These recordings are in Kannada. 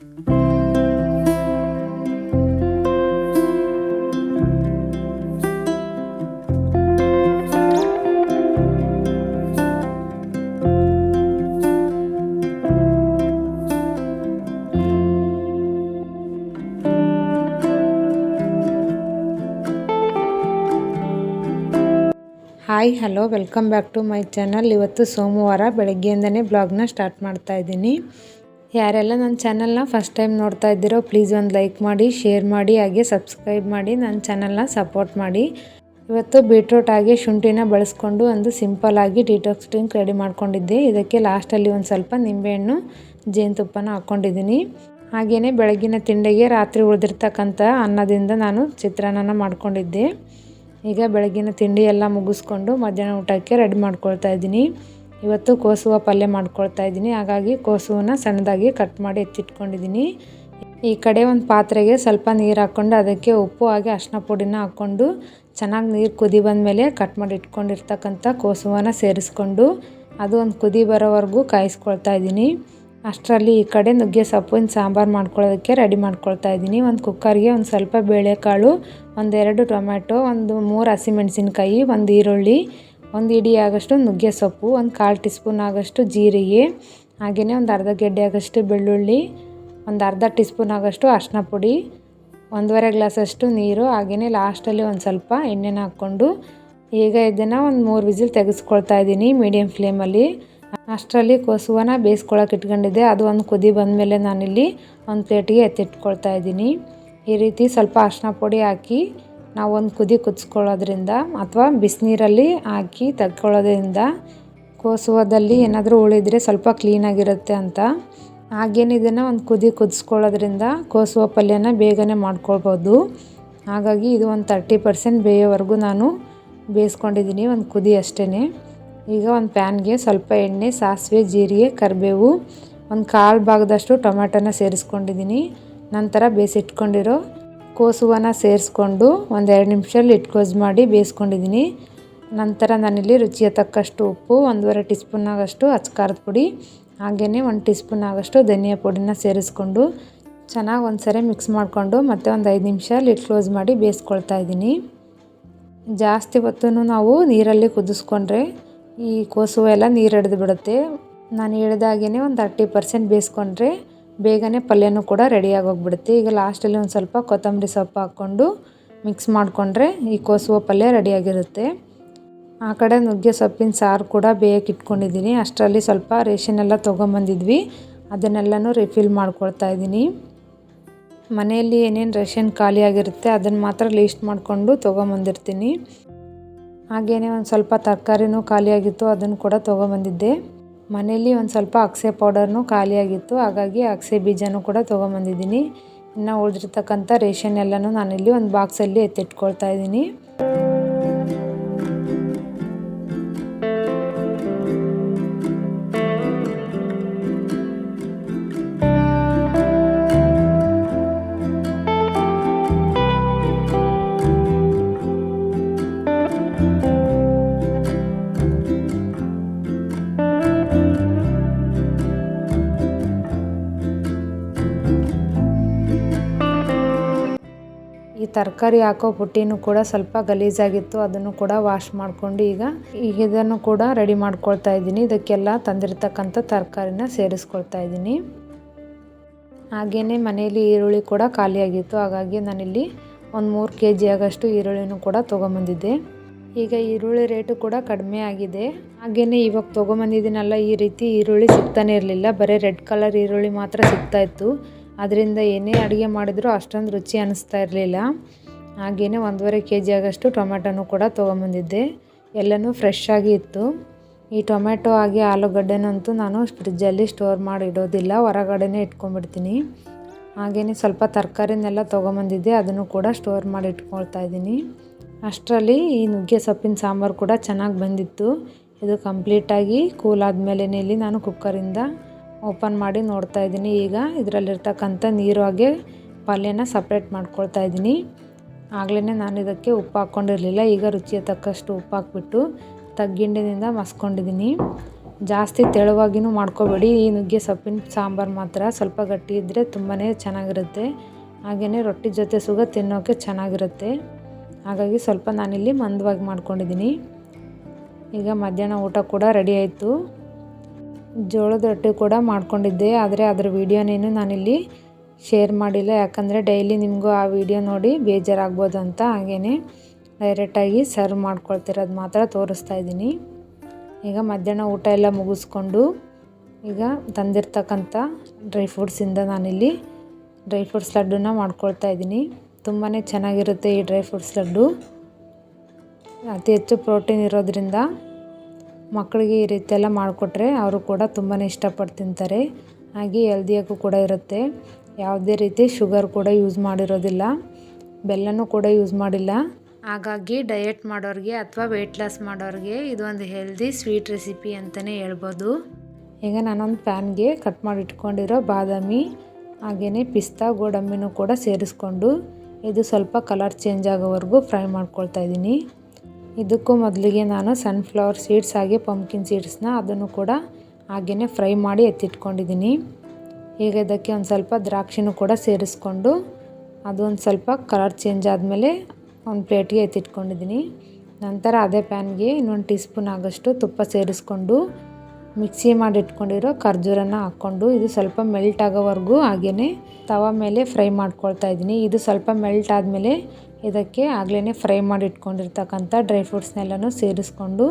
Hi hello welcome back to my channel. ಇವತ್ತು ಸೋಮವಾರ ಬೆಳಗ್ಗೆಯಿಂದನೇ ಬ್ಲಾಗ್ನ ಸ್ಟಾರ್ಟ್ ಮಾಡ್ತಾ ಇದ್ದೀನಿ. ಯಾರೆಲ್ಲ ನನ್ನ ಚಾನಲ್ನ ಫಸ್ಟ್ ಟೈಮ್ ನೋಡ್ತಾ ಇದ್ದೀರೋ ಪ್ಲೀಸ್ ಒಂದು ಲೈಕ್ ಮಾಡಿ ಶೇರ್ ಮಾಡಿ, ಹಾಗೆ ಸಬ್ಸ್ಕ್ರೈಬ್ ಮಾಡಿ, ನನ್ನ ಚಾನಲ್ನ ಸಪೋರ್ಟ್ ಮಾಡಿ. ಇವತ್ತು ಬೀಟ್ರೂಟ್ ಹಾಗೆ ಶುಂಠಿನ ಬಳಸ್ಕೊಂಡು ಒಂದು ಸಿಂಪಲ್ ಆಗಿ ಡಿಟಾಕ್ಸ್ ಡ್ರಿಂಕ್ ರೆಡಿ ಮಾಡ್ಕೊಂಡಿದ್ದೆ. ಇದಕ್ಕೆ ಲಾಸ್ಟಲ್ಲಿ ಒಂದು ಸ್ವಲ್ಪ ನಿಂಬೆಹಣ್ಣು, ಜೇನುತುಪ್ಪನ ಹಾಕ್ಕೊಂಡಿದ್ದೀನಿ ಹಾಗೆಯೇ ಬೆಳಗಿನ ತಿಂಡಿಗೆ ರಾತ್ರಿ ಉಳಿದಿರ್ತಕ್ಕಂಥ ಅನ್ನದಿಂದ ನಾನು ಚಿತ್ರಾನ್ನ ಮಾಡ್ಕೊಂಡಿದ್ದೆ. ಈಗ ಬೆಳಗಿನ ತಿಂಡಿ ಎಲ್ಲ ಮುಗಿಸ್ಕೊಂಡು ಮಧ್ಯಾಹ್ನ ಊಟಕ್ಕೆ ರೆಡಿ ಮಾಡ್ಕೊಳ್ತಾ ಇದ್ದೀನಿ. ಇವತ್ತು ಕೋಸುವ ಪಲ್ಯ ಮಾಡ್ಕೊಳ್ತಾ ಇದ್ದೀನಿ. ಹಾಗಾಗಿ ಕೋಸುವನ್ನ ಸಣ್ಣದಾಗಿ ಕಟ್ ಮಾಡಿ ಎತ್ತಿಟ್ಕೊಂಡಿದ್ದೀನಿ. ಈ ಕಡೆ ಒಂದು ಪಾತ್ರೆಗೆ ಸ್ವಲ್ಪ ನೀರು ಹಾಕ್ಕೊಂಡು ಅದಕ್ಕೆ ಉಪ್ಪು ಹಾಗೆ ಅರ್ಶಿನ ಪುಡಿನ ಹಾಕ್ಕೊಂಡು ಚೆನ್ನಾಗಿ ನೀರು ಕುದಿ ಬಂದ ಮೇಲೆ ಕಟ್ ಮಾಡಿ ಇಟ್ಕೊಂಡಿರ್ತಕ್ಕಂಥ ಕೋಸುವನ್ನ ಸೇರಿಸ್ಕೊಂಡು ಅದು ಒಂದು ಕುದಿ ಬರೋವರೆಗೂ ಕಾಯಿಸ್ಕೊಳ್ತಾ ಇದ್ದೀನಿ. ಅಷ್ಟರಲ್ಲಿ ಈ ಕಡೆ ನುಗ್ಗೆ ಸೊಪ್ಪಿನ ಸಾಂಬಾರು ಮಾಡ್ಕೊಳ್ಳೋದಕ್ಕೆ ರೆಡಿ ಮಾಡ್ಕೊಳ್ತಾ ಇದ್ದೀನಿ. ಒಂದು ಕುಕ್ಕರ್ಗೆ ಒಂದು ಸ್ವಲ್ಪ ಬೇಳೆಕಾಳು, ಒಂದೆರಡು ಟೊಮ್ಯಾಟೊ, ಒಂದು ಮೂರು ಹಸಿಮೆಣಸಿನ್ಕಾಯಿ, ಒಂದು ಈರುಳ್ಳಿ ಒಂದು ಇಡಿ ಆಗೋಷ್ಟು ನುಗ್ಗೆ ಸೊಪ್ಪು, ಒಂದು ಕಾಲು ಟೀ ಸ್ಪೂನ್ ಆಗೋಷ್ಟು ಜೀರಿಗೆ ಹಾಗೆಯೇ ಒಂದು ಅರ್ಧ ಗೆಡ್ಡೆ ಆಗೋಷ್ಟು ಬೆಳ್ಳುಳ್ಳಿ, ಒಂದು ಅರ್ಧ ಟೀ ಸ್ಪೂನ್ ಆಗೋಷ್ಟು ಅರಿಶಿನ ಪುಡಿ, ಒಂದೂವರೆ ಗ್ಲಾಸಷ್ಟು ನೀರು ಹಾಗೆಯೇ ಲಾಸ್ಟಲ್ಲಿ ಒಂದು ಸ್ವಲ್ಪ ಎಣ್ಣೆನ ಹಾಕ್ಕೊಂಡು ಈಗ ಇದನ್ನು ಒಂದು ಮೂರು ವಿಸಿಲ್ ತೆಗೆಸ್ಕೊಳ್ತಾ ಇದ್ದೀನಿ ಮೀಡಿಯಮ್ ಫ್ಲೇಮಲ್ಲಿ. ಅಷ್ಟರಲ್ಲಿ ಕೋಸುವನ ಬೇಯಿಸ್ಕೊಳಕ್ಕೆ ಇಟ್ಕೊಂಡಿದ್ದೆ. ಅದು ಒಂದು ಕುದಿ ಬಂದಮೇಲೆ ನಾನಿಲ್ಲಿ ಒಂದು ಪ್ಲೇಟಿಗೆ ಎತ್ತಿಟ್ಕೊಳ್ತಾ ಇದ್ದೀನಿ. ಈ ರೀತಿ ಸ್ವಲ್ಪ ಅರಿಶಿನ ಪುಡಿ ಹಾಕಿ ನಾವು ಒಂದು ಕುದಿ ಕುದಿಸ್ಕೊಳ್ಳೋದ್ರಿಂದ ಅಥವಾ ಬಿಸಿನೀರಲ್ಲಿ ಹಾಕಿ ತಕ್ಕೊಳ್ಳೋದ್ರಿಂದ ಕೋಸುವದಲ್ಲಿ ಏನಾದರೂ ಉಳಿದ್ರೆ ಸ್ವಲ್ಪ ಕ್ಲೀನಾಗಿರುತ್ತೆ ಅಂತ. ಹಾಗೇನು ಒಂದು ಕುದಿ ಕುದಿಸ್ಕೊಳ್ಳೋದ್ರಿಂದ ಕೋಸುವ ಪಲ್ಯನ ಬೇಗನೆ ಮಾಡ್ಕೊಳ್ಬೋದು. ಹಾಗಾಗಿ ಇದು ಒಂದು ತರ್ಟಿ ಪರ್ಸೆಂಟ್ ಬೇಯೋವರೆಗೂ ನಾನು ಬೇಯಿಸ್ಕೊಂಡಿದ್ದೀನಿ ಒಂದು ಕುದಿ ಅಷ್ಟೇ ಈಗ ಒಂದು ಪ್ಯಾನ್ಗೆ ಸ್ವಲ್ಪ ಎಣ್ಣೆ, ಸಾಸಿವೆ, ಜೀರಿಗೆ, ಕರಿಬೇವು, ಒಂದು ಕಾಲು ಭಾಗದಷ್ಟು ಟೊಮೆಟೊನ ಸೇರಿಸ್ಕೊಂಡಿದ್ದೀನಿ. ನಂತರ ಬೇಯಿಸಿಟ್ಕೊಂಡಿರೋ ಕೋಸುವನ್ನ ಸೇರಿಸ್ಕೊಂಡು ಒಂದೆರಡು ನಿಮಿಷ ಲಿಟ್ ಮಾಡಿ ಬೇಯಿಸ್ಕೊಂಡಿದ್ದೀನಿ. ನಂತರ ನಾನಿಲ್ಲಿ ರುಚಿಯ ತಕ್ಕಷ್ಟು ಉಪ್ಪು, ಒಂದೂವರೆ ಟೀ ಸ್ಪೂನ್ ಆಗಷ್ಟು ಅಚ್ಕಾರದ ಪುಡಿ ಹಾಗೆಯೇ ಒಂದು ಟೀ ಸ್ಪೂನ್ ಆಗಷ್ಟು ಧನಿಯಾ ಪುಡಿನ ಸೇರಿಸ್ಕೊಂಡು ಚೆನ್ನಾಗಿ ಒಂದು ಸರಿ ಮಿಕ್ಸ್ ಮಾಡಿಕೊಂಡು ಮತ್ತೆ ಒಂದು ಐದು ನಿಮಿಷ ಲಿಟ್ ಕ್ಲೋಸ್ ಮಾಡಿ ಬೇಯಿಸ್ಕೊಳ್ತಾ ಇದ್ದೀನಿ. ಜಾಸ್ತಿ ಹೊತ್ತು ನಾವು ನೀರಲ್ಲಿ ಕುದಿಸ್ಕೊಂಡ್ರೆ ಈ ಕೋಸು ಎಲ್ಲ ನೀರು ಹಿಡಿದು ಬಿಡುತ್ತೆ. ನಾನು ಹೇಳಿದಾಗೇ ಒಂದು ತರ್ಟಿ ಪರ್ಸೆಂಟ್ ಬೇಯಿಸ್ಕೊಂಡ್ರೆ ಬೇಗನೆ ಪಲ್ಯನೂ ಕೂಡ ರೆಡಿಯಾಗಿ ಹೋಗ್ಬಿಡುತ್ತೆ ಈಗ ಲಾಸ್ಟಲ್ಲಿ ಒಂದು ಸ್ವಲ್ಪ ಕೊತ್ತಂಬರಿ ಸೊಪ್ಪು ಹಾಕ್ಕೊಂಡು ಮಿಕ್ಸ್ ಮಾಡಿಕೊಂಡ್ರೆ ಈ ಕೋಸುವ ಪಲ್ಯ ರೆಡಿಯಾಗಿರುತ್ತೆ ಆ ಕಡೆ ನುಗ್ಗೆ ಸೊಪ್ಪಿನ ಸಾರು ಕೂಡ ಬೇಯಕ್ಕೆ ಇಟ್ಕೊಂಡಿದ್ದೀನಿ. ಅಷ್ಟರಲ್ಲಿ ಸ್ವಲ್ಪ ರೇಷನ್ ಎಲ್ಲ ತೊಗೊಂಬಂದಿದ್ವಿ. ಅದನ್ನೆಲ್ಲನೂ ರಿಫಿಲ್ ಮಾಡ್ಕೊಳ್ತಾ ಇದ್ದೀನಿ. ಮನೆಯಲ್ಲಿ ಏನೇನು ರೇಷನ್ ಖಾಲಿಯಾಗಿರುತ್ತೆ ಅದನ್ನು ಮಾತ್ರ ಲೀಸ್ಟ್ ಮಾಡಿಕೊಂಡು ತೊಗೊಂಬಂದಿರ್ತೀನಿ. ಹಾಗೆಯೇ ಒಂದು ಸ್ವಲ್ಪ ತರಕಾರಿನೂ ಖಾಲಿಯಾಗಿತ್ತು ಅದನ್ನು ಕೂಡ ತೊಗೊಂಬಂದಿದ್ದೆ. ಮನೆಯಲ್ಲಿ ಒಂದು ಸ್ವಲ್ಪ ಅಕ್ಸೆ ಪೌಡರ್ನೂ ಖಾಲಿಯಾಗಿತ್ತು. ಹಾಗಾಗಿ ಅಗಸೆ ಬೀಜನೂ ಕೂಡ ತೊಗೊಂಬಂದಿದ್ದೀನಿ. ಇನ್ನು ಉಳಿದಿರ್ತಕ್ಕಂಥ ರೇಷನ್ ಎಲ್ಲನೂ ನಾನಿಲ್ಲಿ ಒಂದು ಬಾಕ್ಸಲ್ಲಿ ಎತ್ತಿಟ್ಕೊಳ್ತಾ ಇದ್ದೀನಿ. ತರಕಾರಿ ಹಾಕೋ ಪುಟ್ಟಿನೂ ಕೂಡ ಸ್ವಲ್ಪ ಗಲೀಜಾಗಿತ್ತು, ಅದನ್ನು ಕೂಡ ವಾಶ್ ಮಾಡಿಕೊಂಡು ಈಗ ಈಗ ಇದನ್ನು ಕೂಡ ರೆಡಿ ಮಾಡ್ಕೊಳ್ತಾ ಇದ್ದೀನಿ. ಇದಕ್ಕೆಲ್ಲ ತಂದಿರತಕ್ಕಂಥ ತರಕಾರಿನ ಸೇರಿಸ್ಕೊಳ್ತಾ ಇದ್ದೀನಿ. ಹಾಗೆಯೇ ಮನೆಯಲ್ಲಿ ಈರುಳ್ಳಿ ಕೂಡ ಖಾಲಿಯಾಗಿತ್ತು, ಹಾಗಾಗಿ ನಾನಿಲ್ಲಿ ಒಂದು ಮೂರು ಕೆ ಜಿ ಆಗಷ್ಟು ಈರುಳ್ಳಿನೂ ಕೂಡ ತೊಗೊಂಬಂದಿದ್ದೆ. ಈಗ ಈರುಳ್ಳಿ ರೇಟು ಕೂಡ ಕಡಿಮೆ ಆಗಿದೆ. ಹಾಗೆಯೇ ಇವಾಗ ತೊಗೊಂಬಂದಿದ್ದೀನಲ್ಲ, ಈ ರೀತಿ ಈರುಳ್ಳಿ ಸಿಗ್ತಾನೆ ಇರಲಿಲ್ಲ. ಬರೀ ರೆಡ್ ಕಲರ್ ಈರುಳ್ಳಿ ಮಾತ್ರ ಸಿಗ್ತಾ ಇತ್ತು. ಅದರಿಂದ ಏನೇ ಅಡುಗೆ ಮಾಡಿದರೂ ಅಷ್ಟೊಂದು ರುಚಿ ಅನ್ನಿಸ್ತಾ ಇರಲಿಲ್ಲ. ಹಾಗೆಯೇ ಒಂದೂವರೆ ಕೆ ಜಿ ಆಗಷ್ಟು ಟೊಮೆಟೊನೂ ಕೂಡ ತೊಗೊಂಬಂದಿದ್ದೆ. ಎಲ್ಲನೂ ಫ್ರೆಶ್ ಆಗಿ ಇತ್ತು. ಈ ಟೊಮೆಟೊ ಹಾಗೆ ಆಲೂಗಡ್ಡೆನಂತೂ ನಾನು ಫ್ರಿಜ್ಜಲ್ಲಿ ಸ್ಟೋರ್ ಮಾಡಿ ಇಡೋದಿಲ್ಲ ಹೊರಗಡೆನೇ ಇಟ್ಕೊಂಡ್ಬಿಡ್ತೀನಿ. ಹಾಗೆಯೇ ಸ್ವಲ್ಪ ತರಕಾರಿನೆಲ್ಲ ತೊಗೊಂಬಂದಿದ್ದೆ. ಅದನ್ನು ಕೂಡ ಸ್ಟೋರ್ ಮಾಡಿ ಇಟ್ಕೊಳ್ತಾ ಇದ್ದೀನಿ. ಅಷ್ಟರಲ್ಲಿ ಈ ನುಗ್ಗೆ ಸೊಪ್ಪಿನ ಸಾಂಬಾರು ಕೂಡ ಚೆನ್ನಾಗಿ ಬಂದಿತ್ತು. ಇದು ಕಂಪ್ಲೀಟಾಗಿ ಕೂಲ್ ಆದಮೇಲೆ ಇಲ್ಲಿ ನಾನು ಕುಕ್ಕರಿಂದ ಓಪನ್ ಮಾಡಿ ನೋಡ್ತಾ ಇದ್ದೀನಿ. ಈಗ ಇದರಲ್ಲಿರ್ತಕ್ಕಂಥ ನೀರು ಹಾಗೆ ಪಲ್ಯನ ಸಪ್ರೇಟ್ ಮಾಡ್ಕೊಳ್ತಾ ಇದ್ದೀನಿ. ಆಗಲೇ ನಾನು ಇದಕ್ಕೆ ಉಪ್ಪು ಹಾಕ್ಕೊಂಡಿರಲಿಲ್ಲ. ಈಗ ರುಚಿಯ ತಕ್ಕಷ್ಟು ಉಪ್ಪು ಹಾಕ್ಬಿಟ್ಟು ತಗ್ಗಿಂಡಿನಿಂದ ಮಸ್ಕೊಂಡಿದ್ದೀನಿ. ಜಾಸ್ತಿ ತೆಳುವಾಗಿನೂ ಮಾಡ್ಕೋಬೇಡಿ. ಈ ನುಗ್ಗೆ ಸೊಪ್ಪಿನ ಸಾಂಬಾರು ಮಾತ್ರ ಸ್ವಲ್ಪ ಗಟ್ಟಿ ಇದ್ದರೆ ತುಂಬಾ ಚೆನ್ನಾಗಿರುತ್ತೆ. ಹಾಗೆಯೇ ರೊಟ್ಟಿ ಜೊತೆ ಸುಗ ತಿನ್ನೋಕ್ಕೆ ಚೆನ್ನಾಗಿರುತ್ತೆ. ಹಾಗಾಗಿ ಸ್ವಲ್ಪ ನಾನಿಲ್ಲಿ ಮಂದವಾಗಿ ಮಾಡ್ಕೊಂಡಿದ್ದೀನಿ. ಈಗ ಮಧ್ಯಾಹ್ನ ಊಟ ಕೂಡ ರೆಡಿ ಆಯಿತು. ಜೋಳದ ರೊಟ್ಟಿ ಕೂಡ ಮಾಡ್ಕೊಂಡಿದ್ದೆ, ಆದರೆ ಅದರ ವೀಡಿಯೋನೇನು ನಾನಿಲ್ಲಿ ಶೇರ್ ಮಾಡಿಲ್ಲ. ಯಾಕಂದರೆ ಡೈಲಿ ನಿಮಗೂ ಆ ವಿಡಿಯೋ ನೋಡಿ ಬೇಜಾರಾಗ್ಬೋದು ಅಂತ ಹಾಗೇ ಡೈರೆಕ್ಟಾಗಿ ಸರ್ವ್ ಮಾಡ್ಕೊಳ್ತಿರೋದು ಮಾತ್ರ ತೋರಿಸ್ತಾ ಇದ್ದೀನಿ. ಈಗ ಮಧ್ಯಾಹ್ನ ಊಟ ಎಲ್ಲ ಮುಗಿಸ್ಕೊಂಡು ಈಗ ತಂದಿರ್ತಕ್ಕಂಥ ಡ್ರೈ ಫ್ರೂಟ್ಸಿಂದ ನಾನಿಲ್ಲಿ ಡ್ರೈ ಫ್ರೂಟ್ಸ್ ಲಡ್ಡುನ ಮಾಡ್ಕೊಳ್ತಾ ಇದ್ದೀನಿ. ತುಂಬಾ ಚೆನ್ನಾಗಿರುತ್ತೆ ಈ ಡ್ರೈ ಫ್ರೂಟ್ಸ್ ಲಡ್ಡು. ಅತಿ ಹೆಚ್ಚು ಪ್ರೋಟೀನ್ ಇರೋದ್ರಿಂದ ಮಕ್ಕಳಿಗೆ ಈ ರೀತಿ ಎಲ್ಲ ಮಾಡಿಕೊಟ್ರೆ ಅವರು ಕೂಡ ತುಂಬಾ ಇಷ್ಟಪಟ್ಟು ತಿಂತಾರೆ. ಹಾಗೆ ಹೆಲ್ದಿಯಾಗೂ ಕೂಡ ಇರುತ್ತೆ. ಯಾವುದೇ ರೀತಿ ಶುಗರ್ ಕೂಡ ಯೂಸ್ ಮಾಡಿರೋದಿಲ್ಲ. ಬೆಲ್ಲನೂ ಕೂಡ ಯೂಸ್ ಮಾಡಿಲ್ಲ. ಹಾಗಾಗಿ ಡಯೆಟ್ ಮಾಡೋರಿಗೆ ಅಥವಾ ವೆಯ್ಟ್ ಲಾಸ್ ಮಾಡೋರಿಗೆ ಇದೊಂದು ಹೆಲ್ದಿ ಸ್ವೀಟ್ ರೆಸಿಪಿ ಅಂತಲೇ ಹೇಳ್ಬೋದು. ಈಗ ನಾನೊಂದು ಪ್ಯಾನ್ಗೆ ಕಟ್ ಮಾಡಿ ಇಟ್ಕೊಂಡಿರೋ ಬಾದಾಮಿ ಹಾಗೆಯೇ ಪಿಸ್ತಾ ಗೋಡಂಬಿನೂ ಕೂಡ ಸೇರಿಸ್ಕೊಂಡು ಇದು ಸ್ವಲ್ಪ ಕಲರ್ ಚೇಂಜ್ ಆಗೋವರೆಗೂ ಫ್ರೈ ಮಾಡ್ಕೊಳ್ತಾ ಇದ್ದೀನಿ. ಇದಕ್ಕೂ ಮೊದಲಿಗೆ ನಾನು ಸನ್ಫ್ಲವರ್ ಸೀಡ್ಸ್ ಹಾಗೆ ಪಂಪ್ಕಿನ್ ಸೀಡ್ಸ್ನ ಅದನ್ನು ಕೂಡ ಹಾಗೆಯೇ ಫ್ರೈ ಮಾಡಿ ಎತ್ತಿಟ್ಕೊಂಡಿದ್ದೀನಿ. ಈಗ ಇದಕ್ಕೆ ಒಂದು ಸ್ವಲ್ಪ ದ್ರಾಕ್ಷಿನೂ ಕೂಡ ಸೇರಿಸ್ಕೊಂಡು ಅದು ಒಂದು ಸ್ವಲ್ಪ ಕಲರ್ ಚೇಂಜ್ ಆದಮೇಲೆ ಒಂದು ಪ್ಲೇಟ್ಗೆ ಎತ್ತಿಟ್ಕೊಂಡಿದ್ದೀನಿ. ನಂತರ ಅದೇ ಪ್ಯಾನ್ಗೆ ಇನ್ನೊಂದು ಟೀ ಸ್ಪೂನ್ ಆಗೋಷ್ಟು ತುಪ್ಪ ಸೇರಿಸ್ಕೊಂಡು ಮಿಕ್ಸಿ ಮಾಡಿ ಇಟ್ಕೊಂಡಿರೋ ಖರ್ಜೂರನ ಹಾಕ್ಕೊಂಡು ಇದು ಸ್ವಲ್ಪ ಮೆಲ್ಟ್ ಆಗೋವರೆಗೂ ಹಾಗೆಯೇ ತವ ಮೇಲೆ ಫ್ರೈ ಮಾಡ್ಕೊಳ್ತಾ ಇದ್ದೀನಿ. ಇದು ಸ್ವಲ್ಪ ಮೆಲ್ಟ್ ಆದಮೇಲೆ ಇದಕ್ಕೆ ಆಗಲೇ ಫ್ರೈ ಮಾಡಿ ಇಟ್ಕೊಂಡಿರ್ತಕ್ಕಂಥ ಡ್ರೈ ಫ್ರೂಟ್ಸ್ನೆಲ್ಲನೂ ಸೇರಿಸ್ಕೊಂಡು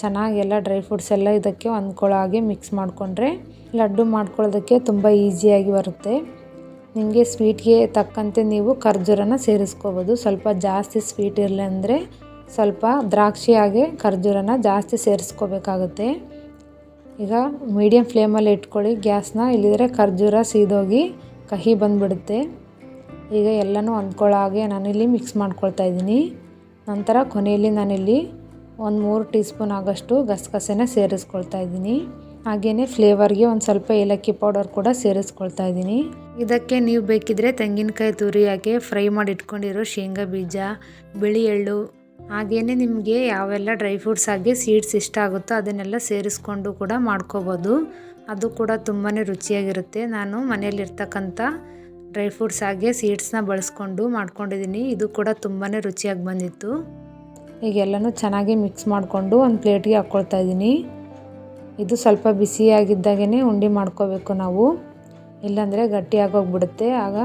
ಚೆನ್ನಾಗೆಲ್ಲ ಡ್ರೈ ಫ್ರೂಟ್ಸ್ ಎಲ್ಲ ಇದಕ್ಕೆ ಹೊಂದ್ಕೊಳ್ಳೋ ಹಾಗೆ ಮಿಕ್ಸ್ ಮಾಡಿಕೊಂಡ್ರೆ ಲಡ್ಡು ಮಾಡ್ಕೊಳ್ಳೋದಕ್ಕೆ ತುಂಬ ಈಸಿಯಾಗಿ ಬರುತ್ತೆ. ನಿಮಗೆ ಸ್ವೀಟ್ಗೆ ತಕ್ಕಂತೆ ನೀವು ಖರ್ಜೂರನ ಸೇರಿಸ್ಕೋಬೋದು. ಸ್ವಲ್ಪ ಜಾಸ್ತಿ ಸ್ವೀಟ್ ಇರಲಿ ಅಂದರೆ ಸ್ವಲ್ಪ ದ್ರಾಕ್ಷಿ ಹಾಗೆ ಖರ್ಜೂರನ ಜಾಸ್ತಿ ಸೇರಿಸ್ಕೋಬೇಕಾಗುತ್ತೆ. ಈಗ ಮೀಡಿಯಮ್ ಫ್ಲೇಮಲ್ಲಿ ಇಟ್ಕೊಳ್ಳಿ. ಗ್ಯಾಸ್ನ ಇಲ್ಲಿದ್ರೆ ಖರ್ಜೂರ ಸೀದೋಗಿ ಕಹಿ ಬಂದುಬಿಡುತ್ತೆ. ಈಗ ಎಲ್ಲನೂ ಅಂದ್ಕೊಳ್ಳೋ ಹಾಗೆ ನಾನಿಲ್ಲಿ ಮಿಕ್ಸ್ ಮಾಡ್ಕೊಳ್ತಾ ಇದ್ದೀನಿ. ನಂತರ ಕೊನೆಯಲ್ಲಿ ನಾನಿಲ್ಲಿ ಒಂದು ಮೂರು ಟೀ ಸ್ಪೂನ್ ಆಗೋಷ್ಟು ಗಸಗಸೆನ ಸೇರಿಸ್ಕೊಳ್ತಾ ಇದ್ದೀನಿ. ಹಾಗೆಯೇ ಫ್ಲೇವರ್ಗೆ ಒಂದು ಸ್ವಲ್ಪ ಏಲಕ್ಕಿ ಪೌಡರ್ ಕೂಡ ಸೇರಿಸ್ಕೊಳ್ತಾ ಇದ್ದೀನಿ. ಇದಕ್ಕೆ ನೀವು ಬೇಕಿದ್ರೆ ತೆಂಗಿನಕಾಯಿ ತುರಿ ಹಾಕಿ ಫ್ರೈ ಮಾಡಿ ಇಟ್ಕೊಂಡಿರೋ ಶೇಂಗಾ ಬೀಜ, ಬಿಳಿ ಎಳ್ಳು ಹಾಗೆಯೇ ನಿಮಗೆ ಯಾವೆಲ್ಲ ಡ್ರೈ ಫ್ರೂಟ್ಸ್ ಆಗಿ ಸೀಡ್ಸ್ ಇಷ್ಟ ಆಗುತ್ತೋ ಅದನ್ನೆಲ್ಲ ಸೇರಿಸ್ಕೊಂಡು ಕೂಡ ಮಾಡ್ಕೋಬೋದು. ಅದು ಕೂಡ ತುಂಬಾ ರುಚಿಯಾಗಿರುತ್ತೆ. ನಾನು ಮನೆಯಲ್ಲಿರ್ತಕ್ಕಂಥ ಡ್ರೈ ಫ್ರೂಟ್ಸ್ ಹಾಗೆ ಸೀಡ್ಸ್ನ ಬಳಸ್ಕೊಂಡು ಮಾಡ್ಕೊಂಡಿದ್ದೀನಿ. ಇದು ಕೂಡ ತುಂಬಾ ರುಚಿಯಾಗಿ ಬಂದಿತ್ತು. ಈಗೆಲ್ಲನೂ ಚೆನ್ನಾಗಿ ಮಿಕ್ಸ್ ಮಾಡಿಕೊಂಡು ಒಂದು ಪ್ಲೇಟಿಗೆ ಹಾಕ್ಕೊಳ್ತಾ ಇದ್ದೀನಿ. ಇದು ಸ್ವಲ್ಪ ಬಿಸಿಯಾಗಿದ್ದಾಗೇ ಉಂಡೆ ಮಾಡ್ಕೋಬೇಕು ನಾವು. ಇಲ್ಲಾಂದರೆ ಗಟ್ಟಿಯಾಗೋಗ್ಬಿಡುತ್ತೆ ಆಗ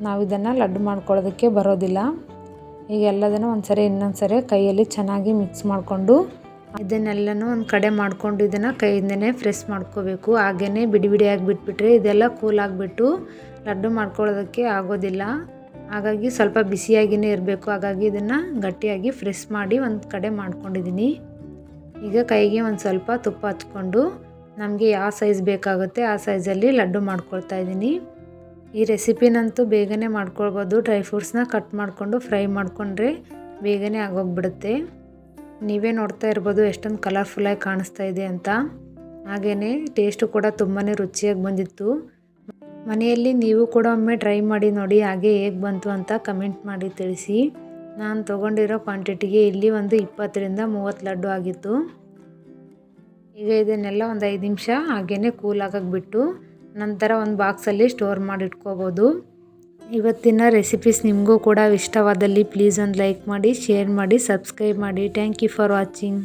ನಾವು ಇದನ್ನು ಲಡ್ಡು ಮಾಡ್ಕೊಳ್ಳೋದಕ್ಕೆ ಬರೋದಿಲ್ಲ. ಈಗ ಎಲ್ಲದನ್ನು ಒಂದು ಸರಿ ಇನ್ನೊಂದು ಸರಿ ಕೈಯಲ್ಲಿ ಚೆನ್ನಾಗಿ ಮಿಕ್ಸ್ ಮಾಡಿಕೊಂಡು ಇದನ್ನೆಲ್ಲನೂ ಒಂದು ಕಡೆ ಮಾಡಿಕೊಂಡು ಇದನ್ನು ಕೈಯಿಂದನೇ ಫ್ರೆಶ್ ಮಾಡ್ಕೋಬೇಕು. ಹಾಗೆಯೇ ಬಿಡಿ ಬಿಡಿಯಾಗಿ ಬಿಟ್ಬಿಟ್ರೆ ಇದೆಲ್ಲ ಕೂಲ್ ಆಗಿಬಿಟ್ಟು ಲಡ್ಡು ಮಾಡ್ಕೊಳ್ಳೋದಕ್ಕೆ ಆಗೋದಿಲ್ಲ. ಹಾಗಾಗಿ ಸ್ವಲ್ಪ ಬಿಸಿಯಾಗಿಯೇ ಇರಬೇಕು. ಹಾಗಾಗಿ ಇದನ್ನು ಗಟ್ಟಿಯಾಗಿ ಫ್ರೆಶ್ ಮಾಡಿ ಒಂದು ಕಡೆ ಮಾಡ್ಕೊಂಡಿದ್ದೀನಿ ಈಗ ಕೈಗೆ ಒಂದು ಸ್ವಲ್ಪ ತುಪ್ಪ ಹಚ್ಕೊಂಡು ನಮಗೆ ಯಾವ ಸೈಜ್ ಬೇಕಾಗುತ್ತೆ ಆ ಸೈಜಲ್ಲಿ ಲಡ್ಡು ಮಾಡ್ಕೊಳ್ತಾ ಇದ್ದೀನಿ ಈ ರೆಸಿಪಿನಂತೂ ಬೇಗನೆ ಮಾಡ್ಕೊಳ್ಬೋದು. ಡ್ರೈ ಫ್ರೂಟ್ಸ್ನ ಕಟ್ ಮಾಡಿಕೊಂಡು ಫ್ರೈ ಮಾಡಿಕೊಂಡ್ರೆ ಬೇಗನೆ ಆಗೋಗ್ಬಿಡುತ್ತೆ. ನೀವೇ ನೋಡ್ತಾ ಇರ್ಬೋದು ಎಷ್ಟೊಂದು ಕಲರ್ಫುಲ್ಲಾಗಿ ಕಾಣಿಸ್ತಾ ಇದೆ ಅಂತ. ಹಾಗೆಯೇ ಟೇಸ್ಟು ಕೂಡ ತುಂಬಾ ರುಚಿಯಾಗಿ ಬಂದಿತ್ತು. ಮನೆಯಲ್ಲಿ ನೀವು ಕೂಡ ಒಮ್ಮೆ ಟ್ರೈ ಮಾಡಿ ನೋಡಿ ಹಾಗೆ ಹೇಗೆ ಬಂತು ಅಂತ ಕಮೆಂಟ್ ಮಾಡಿ ತಿಳಿಸಿ. ನಾನು ತೊಗೊಂಡಿರೋ ಕ್ವಾಂಟಿಟಿಗೆ ಇಲ್ಲಿ ಒಂದು ಇಪ್ಪತ್ತರಿಂದ ಮೂವತ್ತು ಲಡ್ಡು ಆಗಿತ್ತು. ಈಗ ಇದನ್ನೆಲ್ಲ ಒಂದು ಐದು ನಿಮಿಷ ಹಾಗೇ ಕೂಲ್ ಆಗಕ್ಕೆ ಬಿಟ್ಟು ನಂತರ ಒಂದು ಬಾಕ್ಸಲ್ಲಿ ಸ್ಟೋರ್ ಮಾಡಿ ಇಟ್ಕೋಬೋದು. ಇವತ್ತಿನ ರೆಸಿಪೀಸ್ ನಿಮಗೂ ಕೂಡ ಇಷ್ಟವಾದಲ್ಲಿ ಪ್ಲೀಸ್ ಒಂದು ಲೈಕ್ ಮಾಡಿ ಶೇರ್ ಮಾಡಿ ಸಬ್ಸ್ಕ್ರೈಬ್ ಮಾಡಿ. Thank you for watching